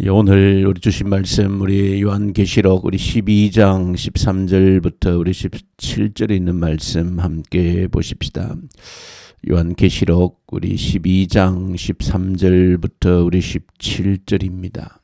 예, 오늘 우리 주신 말씀 우리 요한계시록 우리 12장 13절부터 우리 17절에 있는 말씀 함께 보십시다. 요한계시록 우리 12장 13절부터 우리 17절입니다.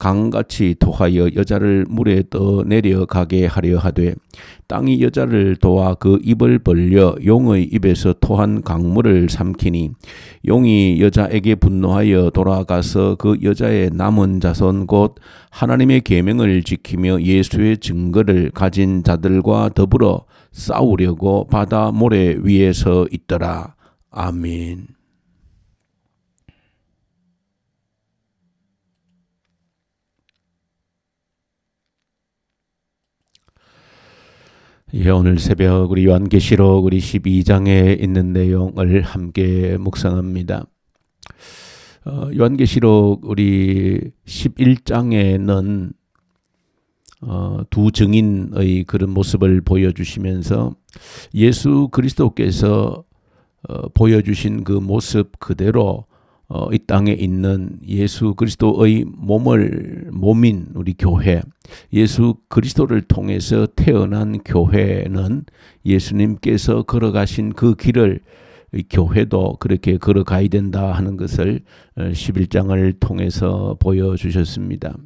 강같이 토하여 여자를 물에 떠 내려가게 하려 하되 땅이 여자를 도와 그 입을 벌려 용의 입에서 토한 강물을 삼키니 용이 여자에게 분노하여 돌아가서 그 여자의 남은 자손 곧 하나님의 계명을 지키며 예수의 증거를 가진 자들과 더불어 싸우려고 바다 모래 위에 서 있더라. 아멘. 예, 오늘 새벽 우리 요한계시록 우리 12장에 있는 내용을 함께 묵상합니다. 어, 요한계시록 우리 11장에는 어, 두 증인의 그런 모습을 보여주시면서 예수 그리스도께서 어, 보여주신 그 모습 그대로 어, 이 땅에 있는 예수 그리스도의 몸을 몸인 우리 교회, 예수 그리스도를 통해서 태어난 교회는 예수님께서 걸어가신 그 길을 교회도 그렇게 걸어가야 된다 하는 것을 11장을 어, 통해서 보여주셨습니다.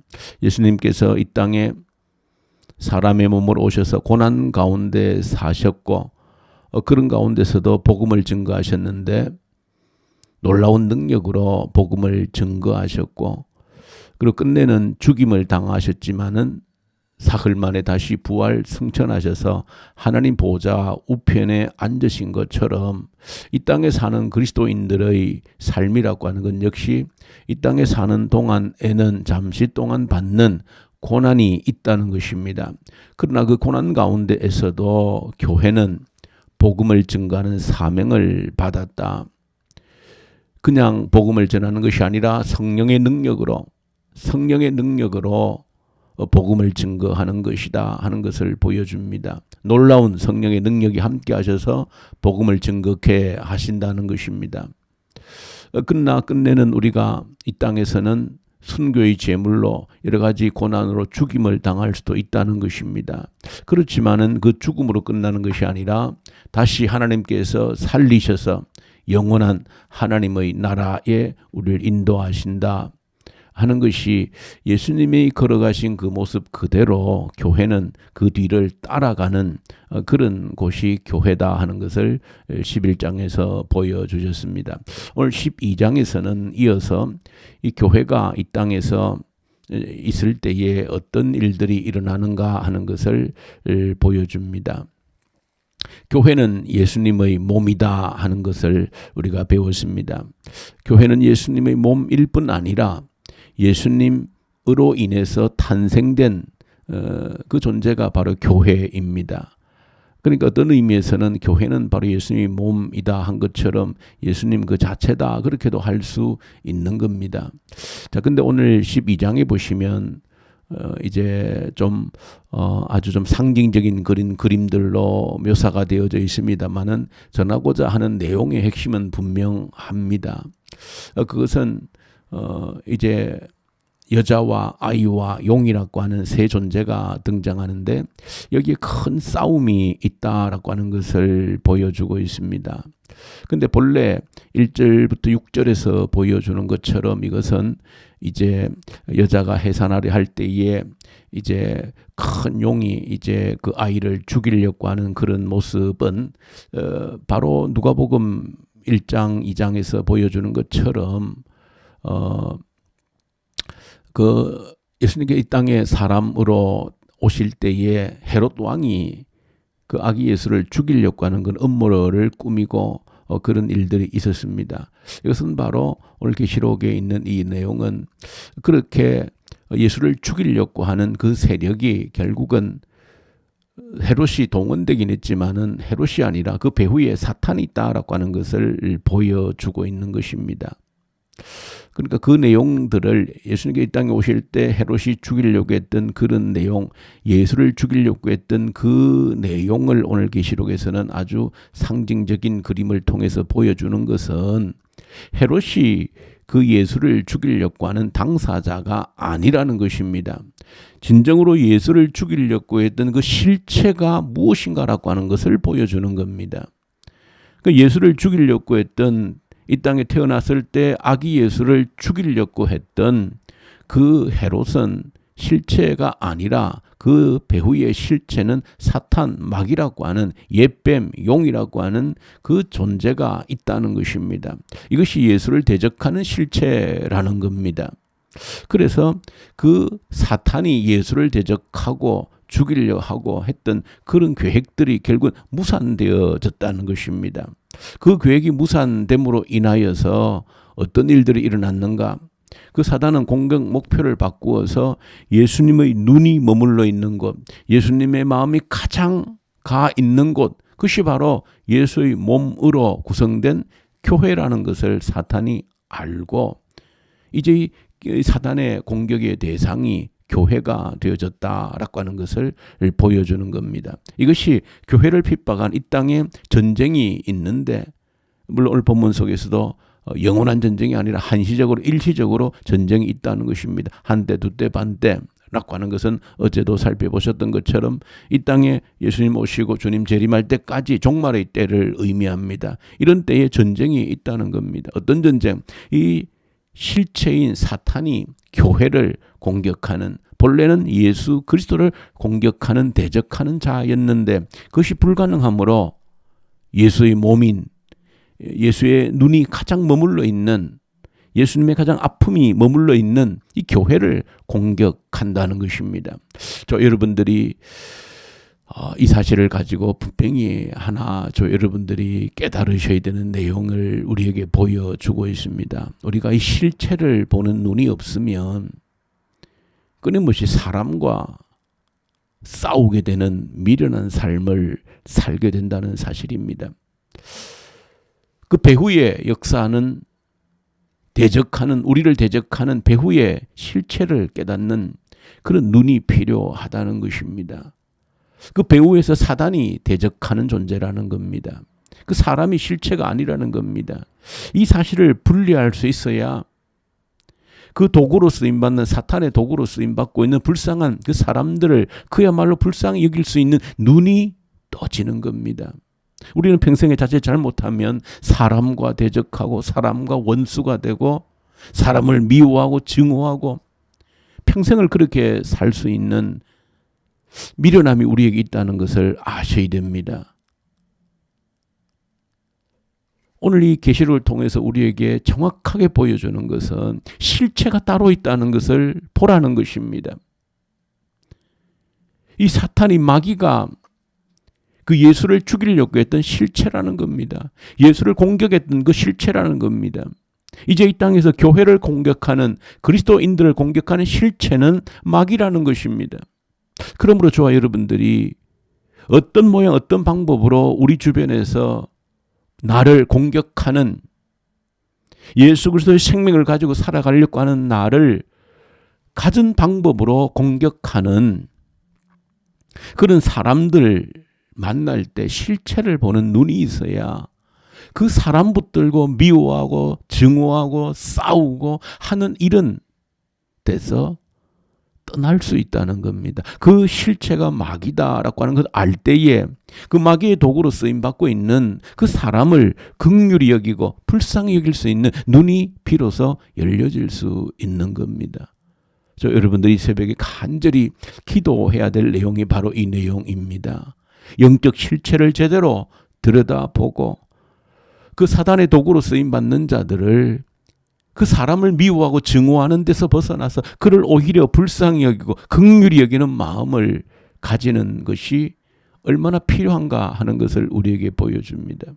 예수님께서 이 땅에 사람의 몸으로 오셔서 고난 가운데 사셨고 어, 그런 가운데서도 복음을 증거하셨는데 놀라운 능력으로 복음을 증거하셨고 그리고 끝내는 죽임을 당하셨지만은 사흘 만에 다시 부활 승천하셔서 하나님 보좌 우편에 앉으신 것처럼 이 땅에 사는 그리스도인들의 삶이라고 하는 건 역시 이 땅에 사는 동안에는 잠시 동안 받는 고난이 있다는 것입니다. 그러나 그 고난 가운데에서도 교회는 복음을 증거하는 사명을 받았다. 그냥 복음을 전하는 것이 아니라 성령의 능력으로 성령의 능력으로 어, 복음을 증거하는 것이다 하는 것을 보여줍니다. 놀라운 성령의 능력이 함께 하셔서 복음을 증거케 하신다는 것입니다. 어, 끝나 끝내는 우리가 이 땅에서는 순교의 제물로 여러 가지 고난으로 죽임을 당할 수도 있다는 것입니다. 그렇지만은 그 죽음으로 끝나는 것이 아니라 다시 하나님께서 살리셔서 영원한 하나님의 나라에 우리를 인도하신다 하는 것이 예수님이 걸어가신 그 모습 그대로 교회는 그 뒤를 따라가는 어, 그런 곳이 교회다 하는 것을 11장에서 보여주셨습니다. 오늘 12장에서는 이어서 이 교회가 이 땅에서 있을 때에 어떤 일들이 일어나는가 하는 것을 보여줍니다. 교회는 예수님의 몸이다 하는 것을 우리가 배웠습니다. 교회는 예수님의 몸일 뿐 아니라 예수님으로 인해서 탄생된 어, 그 존재가 바로 교회입니다. 그러니까 어떤 의미에서는 교회는 바로 예수님의 몸이다 한 것처럼 예수님 그 자체다 그렇게도 할 수 있는 겁니다. 자, 근데 오늘 12장에 보시면 어, 이제 좀 어, 아주 좀 상징적인 그린 그림들로 묘사가 되어져 있습니다만은 전하고자 하는 내용의 핵심은 분명합니다. 어, 그것은 어, 이제 여자와 아이와 용이라고 하는 세 존재가 등장하는데 여기에 큰 싸움이 있다라고 하는 것을 보여주고 있습니다. 근데 본래 1절부터 6절에서 보여주는 것처럼 이것은 이제 여자가 해산하려 할 때에 이제 큰 용이 이제 그 아이를 죽이려고 하는 그런 모습은 어 바로 누가복음 1장 2장에서 보여주는 것처럼 어 그 예수님께 이 땅에 사람으로 오실 때에 헤롯 왕이 그 아기 예수를 죽이려고 하는 그 음모를 꾸미고 어, 그런 일들이 있었습니다. 이것은 바로 오늘 계시록에 있는 이 내용은 그렇게 예수를 죽이려고 하는 그 세력이 결국은 헤롯이 동원되긴 했지만은 헤롯이 아니라 그 배후에 사탄이 있다라고 하는 것을 보여주고 있는 것입니다. 그러니까 그 내용들을 예수님께 이 땅에 오실 때 헤롯이 죽이려고 했던 그런 내용, 예수를 죽이려고 했던 그 내용을 오늘 계시록에서는 아주 상징적인 그림을 통해서 보여주는 것은 헤롯이 그 예수를 죽이려고 하는 당사자가 아니라는 것입니다. 진정으로 예수를 죽이려고 했던 그 실체가 무엇인가라고 하는 것을 보여주는 겁니다. 그 예수를 죽이려고 했던 이 땅에 태어났을 때 아기 예수를 죽이려고 했던 그 헤롯은 실체가 아니라 그 배후의 실체는 사탄, 막이라고 하는 옛뱀, 용이라고 하는 그 존재가 있다는 것입니다. 이것이 예수를 대적하는 실체라는 겁니다. 그래서 그 사탄이 예수를 대적하고 죽이려 하고 했던 그런 계획들이 결국 무산되어졌다는 것입니다. 그 계획이 무산됨으로 인하여서 어떤 일들이 일어났는가? 그 사단은 공격 목표를 바꾸어서 예수님의 눈이 머물러 있는 곳, 예수님의 마음이 가장 가 있는 곳, 그것이 바로 예수의 몸으로 구성된 교회라는 것을 사탄이 알고 이제 사단의 공격의 대상이 교회가 되어졌다라고 하는 것을 보여주는 겁니다. 이것이 교회를 핍박한 이 땅에 전쟁이 있는데 물론 오늘 본문 속에서도 어, 영원한 전쟁이 아니라 한시적으로 일시적으로 전쟁이 있다는 것입니다. 한 때, 두 때, 반 때. 라고 하는 것은 어제도 살펴보셨던 것처럼 이 땅에 예수님 오시고 주님 재림할 때까지 종말의 때를 의미합니다. 이런 때에 전쟁이 있다는 겁니다. 어떤 전쟁? 이 실체인 사탄이 교회를 공격하는 본래는 예수 그리스도를 공격하는 대적하는 자였는데 그것이 불가능하므로 예수의 몸인 예수의 눈이 가장 머물러 있는 예수님의 가장 아픔이 머물러 있는 이 교회를 공격한다는 것입니다. 저 여러분들이 어, 이 사실을 가지고 분명히 하나 저 여러분들이 깨달으셔야 되는 내용을 우리에게 보여주고 있습니다. 우리가 이 실체를 보는 눈이 없으면 끊임없이 사람과 싸우게 되는 미련한 삶을 살게 된다는 사실입니다. 그 배후의 역사는 대적하는 우리를 대적하는 배후의 실체를 깨닫는 그런 눈이 필요하다는 것입니다. 그 배후에서 사단이 대적하는 존재라는 겁니다. 그 사람이 실체가 아니라는 겁니다. 이 사실을 분리할 수 있어야 그 도구로 쓰임받는 사탄의 도구로 쓰임받고 있는 불쌍한 그 사람들을 그야말로 불쌍히 여길 수 있는 눈이 떠지는 겁니다. 우리는 평생에 자칫 잘못하면 사람과 대적하고 사람과 원수가 되고 사람을 미워하고 증오하고 평생을 그렇게 살 수 있는 미련함이 우리에게 있다는 것을 아셔야 됩니다. 오늘 이 계시를 통해서 우리에게 정확하게 보여주는 것은 실체가 따로 있다는 것을 보라는 것입니다. 이 사탄이 마귀가 그 예수를 죽이려고 했던 실체라는 겁니다. 예수를 공격했던 그 실체라는 겁니다. 이제 이 땅에서 교회를 공격하는 그리스도인들을 공격하는 실체는 마귀라는 것입니다. 그러므로 저와 여러분들이 어떤 모양 어떤 방법으로 우리 주변에서 나를 공격하는 예수 그리스도의 생명을 가지고 살아가려고 하는 나를 가진 방법으로 공격하는 그런 사람들 만날 때 실체를 보는 눈이 있어야 그 사람 붙들고 미워하고 증오하고 싸우고 하는 일은 돼서 떠날 수 있다는 겁니다. 그 실체가 마귀다라고 하는 것을 알 때에 그 마귀의 도구로 쓰임 받고 있는 그 사람을 극률이 여기고 불쌍히 여길 수 있는 눈이 비로소 열려질 수 있는 겁니다. 저 여러분들이 새벽에 간절히 기도해야 될 내용이 바로 이 내용입니다. 영적 실체를 제대로 들여다보고 그 사단의 도구로 쓰임 받는 자들을 그 사람을 미워하고 증오하는 데서 벗어나서 그를 오히려 불쌍히 여기고 극률이 여기는 마음을 가지는 것이 얼마나 필요한가 하는 것을 우리에게 보여줍니다.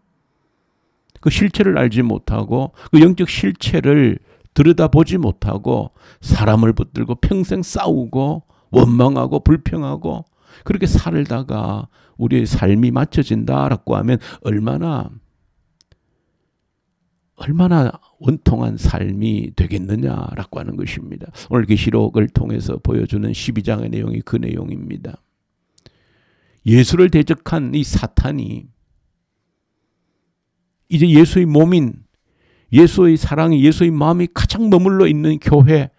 그 실체를 알지 못하고 그 영적 실체를 들여다보지 못하고 사람을 붙들고 평생 싸우고 원망하고 불평하고 그렇게 살다가 우리의 삶이 맞춰진다라고 하면 얼마나 얼마나 원통한 삶이 되겠느냐라고 하는 것입니다. 오늘 계시록을 통해서 보여주는 12장의 내용이 그 내용입니다. 예수를 대적한 이 사탄이 이제 예수의 몸인 예수의 사랑이 예수의 마음이 가장 머물러 있는 교회를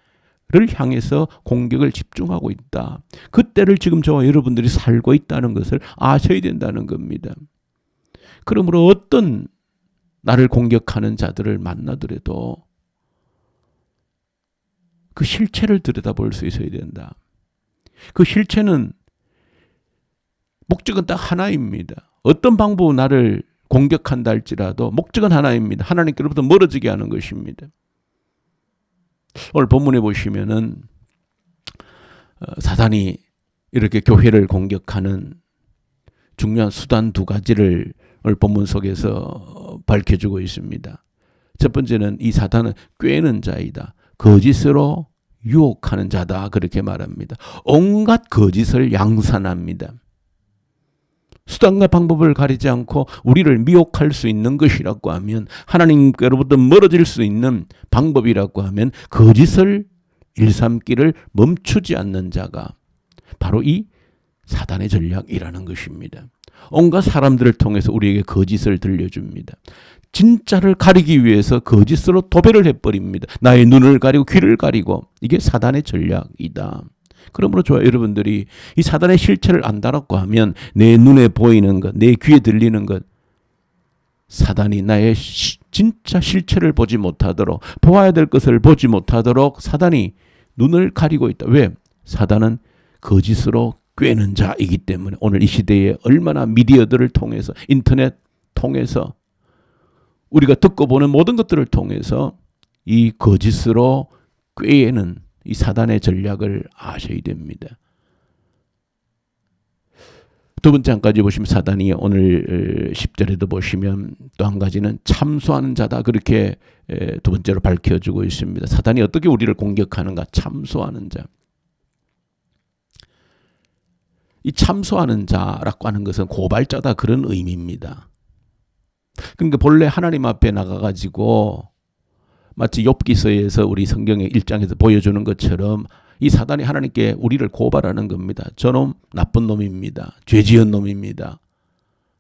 향해서 공격을 집중하고 있다. 그때를 지금 저와 여러분들이 살고 있다는 것을 아셔야 된다는 겁니다. 그러므로 어떤 나를 공격하는 자들을 만나더라도 그 실체를 들여다볼 수 있어야 된다. 그 실체는 목적은 딱 하나입니다. 어떤 방법으로 나를 공격한다 할지라도 목적은 하나입니다. 하나님께로부터 멀어지게 하는 것입니다. 오늘 본문에 보시면은 어, 사단이 이렇게 교회를 공격하는 중요한 수단 두 가지를 본문 속에서 밝혀주고 있습니다. 첫 번째는 이 사단은 꿰는 자이다. 거짓으로 유혹하는 자다. 그렇게 말합니다. 온갖 거짓을 양산합니다. 수단과 방법을 가리지 않고 우리를 미혹할 수 있는 것이라고 하면 하나님께로부터 멀어질 수 있는 방법이라고 하면 거짓을 일삼기를 멈추지 않는 자가 바로 이 사단의 전략이라는 것입니다. 온갖 사람들을 통해서 우리에게 거짓을 들려줍니다. 진짜를 가리기 위해서 거짓으로 도배를 해버립니다. 나의 눈을 가리고 귀를 가리고 이게 사단의 전략이다. 그러므로 좋아 여러분들이 이 사단의 실체를 안다라고 하면 내 눈에 보이는 것, 내 귀에 들리는 것, 사단이 나의 시, 진짜 실체를 보지 못하도록 보아야 될 것을 보지 못하도록 사단이 눈을 가리고 있다. 왜? 사단은 거짓으로 꿰는 자이기 때문에 오늘 이 시대에 얼마나 미디어들을 통해서 인터넷 통해서 우리가 듣고 보는 모든 것들을 통해서 이 거짓으로 꿰는 이 사단의 전략을 아셔야 됩니다. 두 번째 한 가지 보시면 사단이 오늘 10절에도 보시면 또 한 가지는 참소하는 자다 그렇게 두 번째로 밝혀주고 있습니다. 사단이 어떻게 우리를 공격하는가 참소하는 자. 이 참소하는 자라고 하는 것은 고발자다 그런 의미입니다. 그러니까 본래 하나님 앞에 나가가지고 마치 욥기서에서 우리 성경의 일장에서 보여주는 것처럼 이 사단이 하나님께 우리를 고발하는 겁니다. 저놈 나쁜 놈입니다. 죄지은 놈입니다.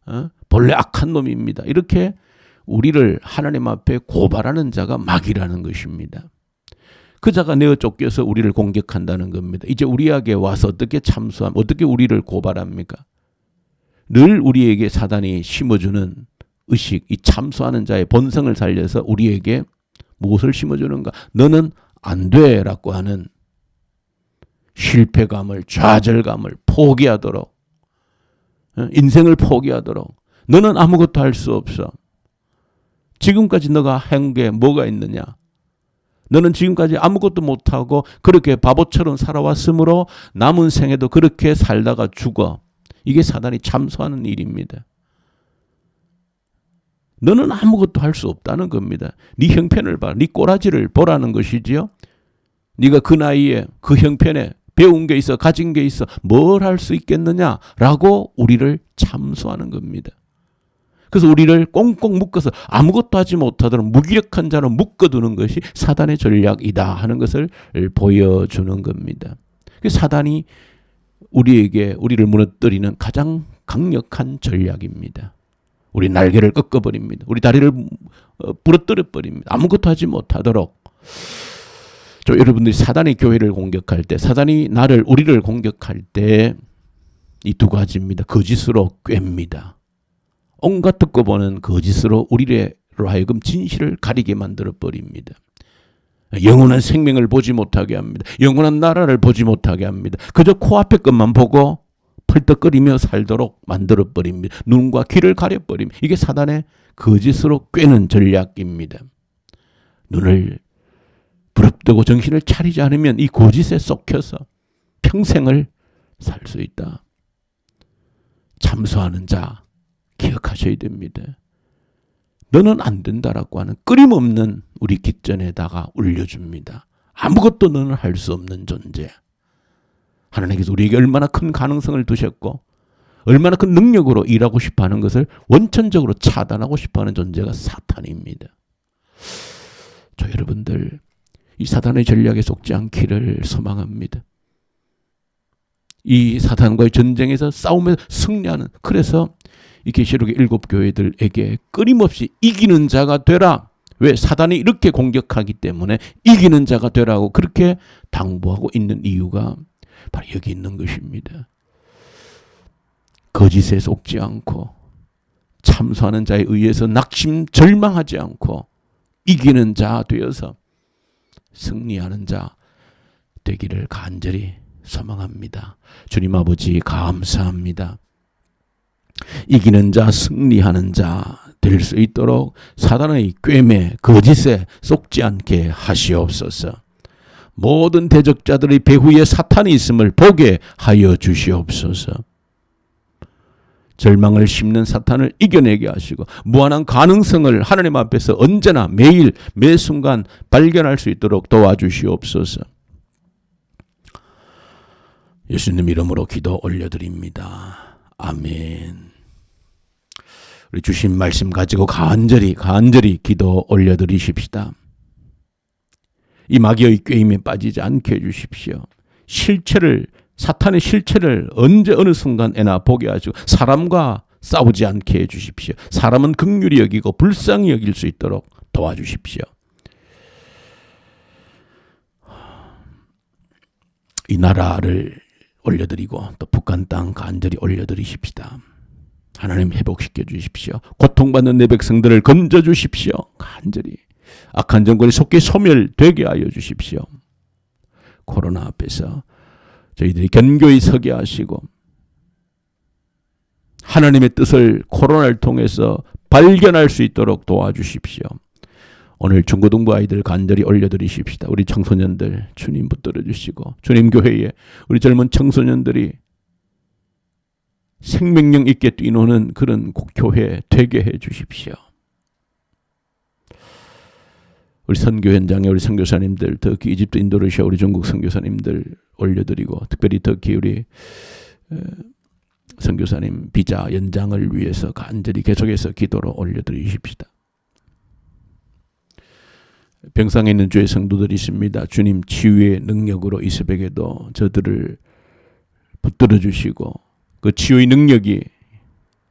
어? 본래 악한 놈입니다. 이렇게 우리를 하나님 앞에 고발하는 자가 마귀라는 것입니다. 그 자가 내어 쫓겨서 우리를 공격한다는 겁니다. 이제 우리에게 와서 어떻게 참수함, 어떻게 우리를 고발합니까? 늘 우리에게 사단이 심어주는 의식, 이 참수하는 자의 본성을 살려서 우리에게 무엇을 심어주는가? 너는 안 돼 라고 하는 실패감을, 좌절감을 포기하도록, 어? 인생을 포기하도록, 너는 아무것도 할 수 없어. 지금까지 너가 한 게 뭐가 있느냐? 너는 지금까지 아무것도 못하고 그렇게 바보처럼 살아왔으므로 남은 생에도 그렇게 살다가 죽어. 이게 사단이 참소하는 일입니다. 너는 아무것도 할 수 없다는 겁니다. 네 형편을 봐. 네 꼬라지를 보라는 것이지요. 네가 그 나이에 그 형편에 배운 게 있어, 가진 게 있어, 뭘 할 수 있겠느냐라고 우리를 참소하는 겁니다. 그래서 우리를 꽁꽁 묶어서 아무것도 하지 못하도록 무기력한 자로 묶어두는 것이 사단의 전략이다 하는 것을 보여주는 겁니다. 사단이 우리에게 우리를 무너뜨리는 가장 강력한 전략입니다. 우리 날개를 꺾어버립니다. 우리 다리를 어, 부러뜨려 버립니다. 아무것도 하지 못하도록. 저 여러분들이 사단이 교회를 공격할 때, 사단이 나를 우리를 공격할 때 이 두 가지입니다. 거짓으로 꿰입니다. 온갖 듣고 보는 거짓으로 우리로 하여금 진실을 가리게 만들어 버립니다. 영원한 생명을 보지 못하게 합니다. 영원한 나라를 보지 못하게 합니다. 그저 코앞의 것만 보고 펄떡거리며 살도록 만들어 버립니다. 눈과 귀를 가려 버립니다. 이게 사단의 거짓으로 꿰는 전략입니다. 눈을 부릅뜨고 정신을 차리지 않으면 이 거짓에 쏙혀서 평생을 살 수 있다. 참소하는 자 기억하셔야 됩니다. 너는 안 된다라고 하는 끊임없는 우리 기전에다가 울려줍니다. 아무것도 너는 할 수 없는 존재. 하나님께서 우리에게 얼마나 큰 가능성을 두셨고 얼마나 큰 능력으로 일하고 싶어 하는 것을 원천적으로 차단하고 싶어 하는 존재가 사탄입니다. 저 여러분들 이 사탄의 전략에 속지 않기를 소망합니다. 이 사탄과의 전쟁에서 싸움에서 승리하는 그래서 이 계시록의 일곱 교회들에게 끊임없이 이기는 자가 되라. 왜 사단이 이렇게 공격하기 때문에 이기는 자가 되라고 그렇게 당부하고 있는 이유가 바로 여기 있는 것입니다. 거짓에 속지 않고 참소하는 자에 의해서 낙심 절망하지 않고 이기는 자 되어서 승리하는 자 되기를 간절히 소망합니다. 주님 아버지 감사합니다. 이기는 자, 승리하는 자 될 수 있도록 사단의 꿰매, 거짓에 속지 않게 하시옵소서. 모든 대적자들의 배후에 사탄이 있음을 보게 하여 주시옵소서. 절망을 심는 사탄을 이겨내게 하시고 무한한 가능성을 하나님 앞에서 언제나 매일 매 순간 발견할 수 있도록 도와주시옵소서. 예수님 이름으로 기도 올려드립니다. 아멘. 우리 주신 말씀 가지고 간절히 간절히 기도 올려드리십시다. 이 마귀의 꾀임에 빠지지 않게 해주십시오. 실체를 사탄의 실체를 언제 어느 순간에나 보게 하시고 사람과 싸우지 않게 해주십시오. 사람은 극률이 여기고 불쌍히 여길 수 있도록 도와주십시오. 이 나라를 올려드리고 또 북한 땅 간절히 올려드리십시다. 하나님 회복시켜 주십시오. 고통받는 내 백성들을 건져 주십시오. 간절히 악한 정권이 속히 소멸되게 하여 주십시오. 코로나 앞에서 저희들이 견고히 서게 하시고 하나님의 뜻을 코로나를 통해서 발견할 수 있도록 도와주십시오. 오늘 중고등부 아이들 간절히 올려드리십시다. 우리 청소년들 주님 붙들어 주시고 주님 교회에 우리 젊은 청소년들이 생명력 있게 뛰노는 그런 교회 되게 해 주십시오. 우리 선교 현장에 우리 선교사님들, 특히 이집트, 인도네시아 우리 중국 선교사님들 올려드리고 특별히 특히 우리 선교사님 비자 연장을 위해서 간절히 계속해서 기도로 올려드리십시다. 병상에 있는 주의 성도들이 있습니다. 주님 치유의 능력으로 이 새벽에도 저들을 붙들어 주시고 그 치유의 능력이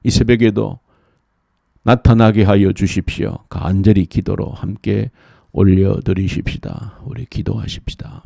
이 새벽에도 나타나게 하여 주십시오. 간절히 기도로 함께 올려드리십시다. 우리 기도하십시다.